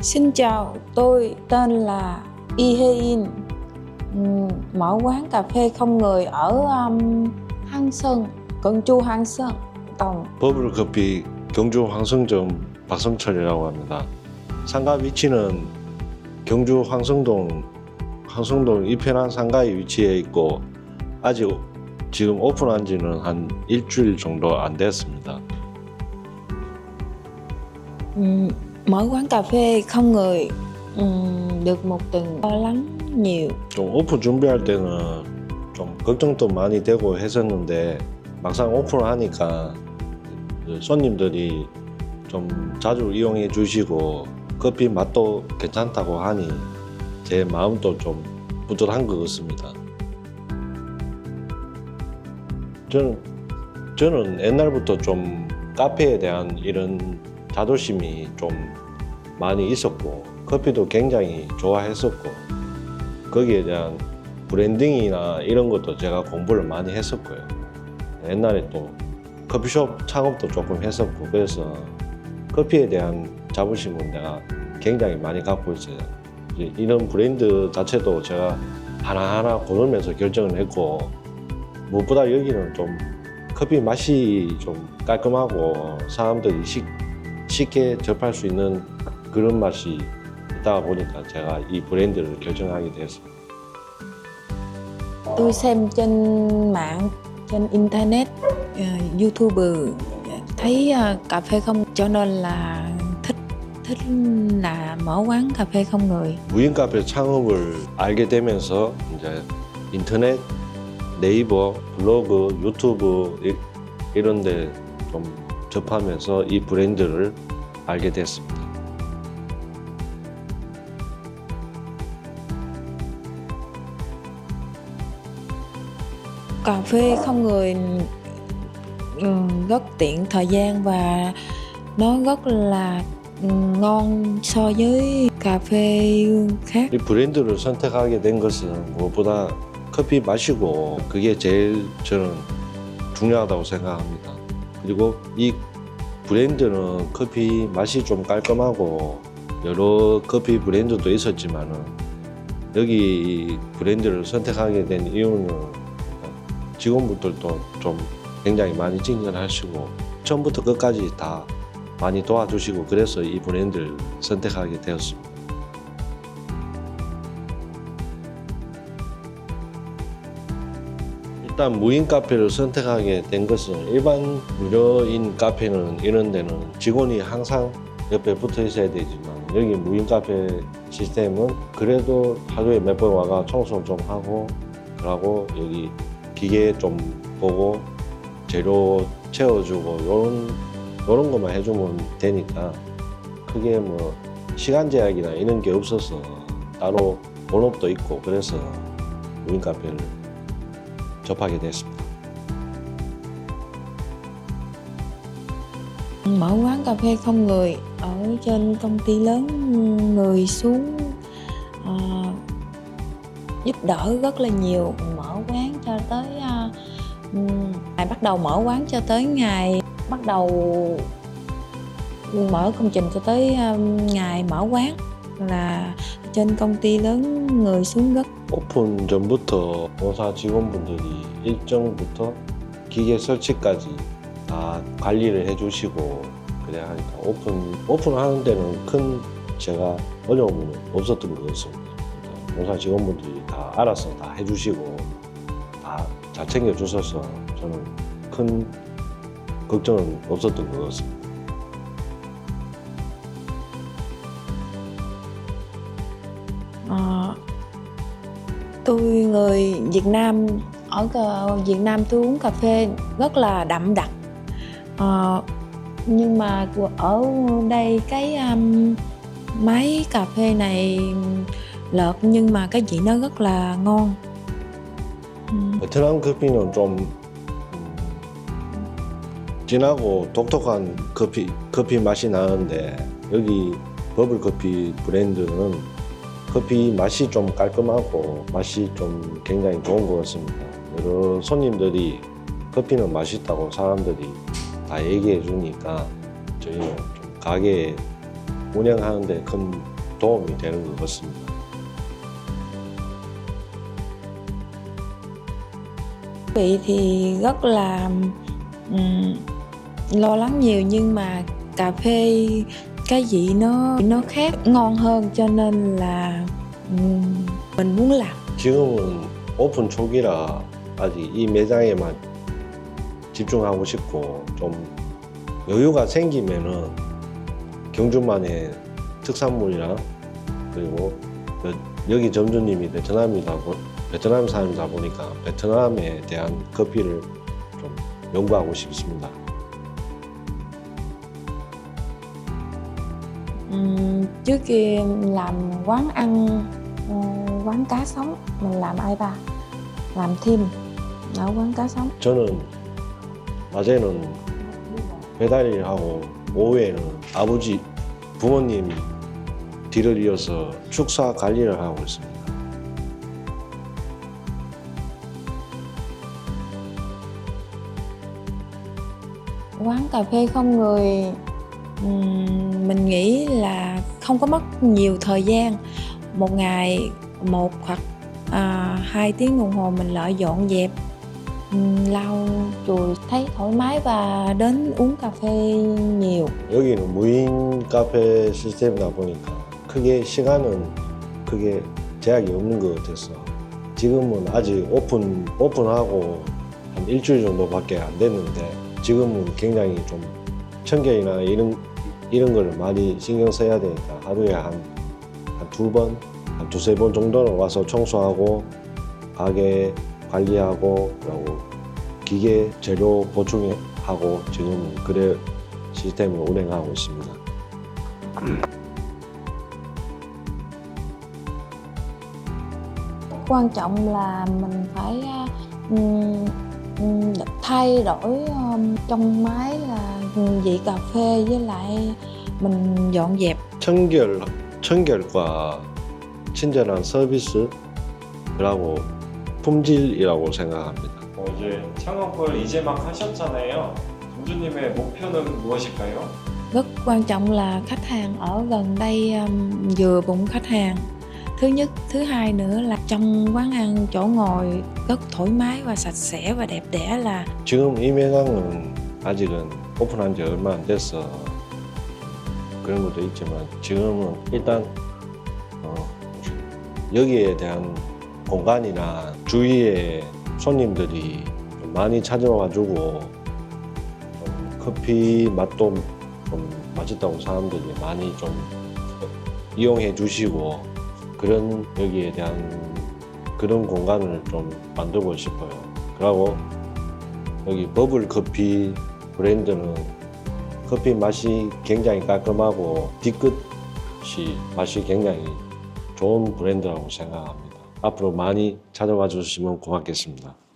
Xin chào, tôi tên là Y Hê In, Ừm, mở quán cà phê không người ở um, Hang Sơn, Cận Chu Hang Sơn, Tổng. 버블 커피 경주 황성점 박성철이라고 합니다. 상가 위치는 경주 황성동 황성동 이편한 상가에 위치해 있고 아직 지금 오픈한 지는 한 일주일 정도 안 됐습니다. Ừm, mở quán cà phê không người ừm, được một tuần lo lắng nhiều. 좀 오픈 준비할 때는 좀 걱정도 많이 되고 했었는데 막상 오픈하니까 그 손님들이 좀 자주 이용해 주시고 커피 맛도 괜찮다고 하니 제 마음도 좀 뿌듯한 것 같습니다. 저는 저는 옛날부터 좀 카페에 대한 이런 자존심이 좀 많이 있었고 커피도 굉장히 좋아했었고 거기에 대한 브랜딩이나 이런 것도 제가 공부를 많이 했었고요. 옛날에 또 커피숍 창업도 조금 했었고 그래서 커피에 대한 자부심은 내가 굉장히 많이 갖고 있어요. 이런 브랜드 자체도 제가 하나하나 고르면서 결정을 했고 무엇보다 여기는 좀 커피 맛이 좀 깔끔하고 사람들이 쉽, 쉽게 접할 수 있는 그런 맛이 있다 보니까 제가 이 브랜드를 결정하게 됐습니다. Tôi xem trên mạng, trên internet, ờ, YouTube thấy ờ, cà phê không cho nên là thích thích là mở quán cà phê không người. 무인 카페 창업을 알게 되면서 이제 인터넷, 네이버, 블로그, 유튜브 이- 이런 데좀 접하면서 이 브랜드를 알게 됐습니다. Cà phê không người rất tiện thời gian và nó rất là ngon so với cà phê khác. 이 브랜드를 선택하게 된 것은 무엇보다 커피 마시고 그게 제일 저는 중요하다고 생각합니다. 그리고 이 브랜드는 커피 맛이 좀 깔끔하고 여러 커피 브랜드도 있었지만은 여기 이 브랜드를 선택하게 된 이유는 직원분들도 좀 굉장히 많이 친절하시고 처음부터 끝까지 다 많이 도와주시고 그래서 이 브랜드를 선택하게 되었습니다. 일단 무인 카페를 선택하게 된 것은 일반 무료인 카페는 이런 데는 직원이 항상 옆에 붙어 있어야 되지만 여기 무인 카페 시스템은 그래도 하루에 몇 번 와가 청소 좀 하고 그러고 여기 기계 좀 보고 재료 채워주고 요런 요런 것만 해주면 되니까 크게 뭐 시간 제약이나 이런 게 없어서 따로 본업도 있고 그래서 무인 카페를 접하게 됐습니다. Mở quán cà phê không người ở trên công ty lớn người xuống ờ, giúp đỡ rất là nhiều mở quán cho tới ờ, ừm, ngày bắt đầu mở quán cho tới ngày bắt đầu mở công trình cho tới ờ, ngày mở quán là trên công ty lớn người xuống rất 오픈 전부터 본사 직원분들이 일정부터 기계 설치까지 다 관리를 해주시고 그래야 하니까 오픈 오픈하는 데는 큰 제가 어려움은 없었던 것 같습니다. 본사 직원분들이 다 알아서 다 해주시고 다 잘 챙겨주셔서 저는 큰 걱정은 없었던 것 같습니다. Ờ, tôi người Việt Nam ở cà- Việt Nam tôi uống cà phê rất là đậm đặc Ờ, nhưng mà ở đây cái um, máy cà phê này lợt nhưng mà cái vị nó rất là ngon Ừm, 베트남 커피는 좀 음, 진하고 독특한 커피 커피 맛이 나는데 여기 버블 커피 브랜드는 커피 맛이 좀 깔끔하고 맛이 좀 굉장히 좋은 것 같습니다. 여러 손님들이 커피는 맛있다고 사람들이 다 얘기해 주니까 저희는 좀 가게에 운영하는데 큰 도움이 되는 것 같습니다. vị thì rất là ừm, lo lắng nhiều nhưng mà cà phê cái vị nó nó khác ngon hơn cho nên là mình muốn làm 지금은 오픈 초기라 아직 이 매장에만 집중하고 싶고 좀 여유가 생기면은 경주만의 특산물이랑 그리고 그 여기 점주님이 베트남이다 보, 베트남 사람이다 보니까 베트남에 대한 커피를 좀 연구하고 싶습니다. Ừm, trước kia làm quán ăn ờ, quán cá sống mình làm ai ba làm thêm ở quán cá sống 저는 낮에는 배달 일을 하고 오후에는 아버지 부모님 뒤를 이어서 축사 관리를 하고 있습니다. quán cà phê không người ừm, mình nghĩ là không có mất nhiều thời gian một ngày một hoặc à, hai tiếng đồng hồ mình lại dọn dẹp lau chùi thấy thoải mái và đến uống cà phê nhiều 여기는 무인 카페 시스템이다 보니까 크게 시간은 크게 제약이 없는 것 같아서 지금은 아직 오픈 오픈하고 한 일주일 정도밖에 안 됐는데 지금은 굉장히 좀 청결이나 이런 이런 거를 많이 신경 써야 되니까 하루에 한 한 두 번, 한 두세 번 정도는 와서 청소하고 가게 관리하고 그리고 기계 재료 보충하고 지금 그래 시스템을 운행하고 있습니다. quan trọng là mình phải ừm, thay đổi ừm, trong máy là vị cà phê với lại mình dọn dẹp 청결, 청결과 친절한 서비스 그리고 품질이라고 생각합니다. 어, 이제 창업을 이제 막 하셨잖아요. 점주님의 목표는 무엇일까요? rất quan trọng là khách hàng ở gần đây um, vừa bụng khách hàng thứ nhất thứ hai nữa là trong quán ăn chỗ ngồi rất thoải mái và sạch sẽ và đẹp đẽ là 지금 이 매장은 아직은 오픈한 지 얼마 안 돼서 그런 것도 있지만 지금은 일단 어, 여기에 대한 공간이나 주위에 손님들이 좀 많이 찾아와가지고 좀 커피 맛도 좀 맛있다고 사람들이 많이 좀 이용해 주시고 그런 여기에 대한 그런 공간을 좀 만들고 싶어요. 그리고 여기 버블 커피 브랜드는 커피 맛이 굉장히 깔끔하고 뒤끝이 맛이 굉장히 좋은 브랜드라고 생각합니다. 앞으로 많이 찾아와 주시면 고맙겠습니다.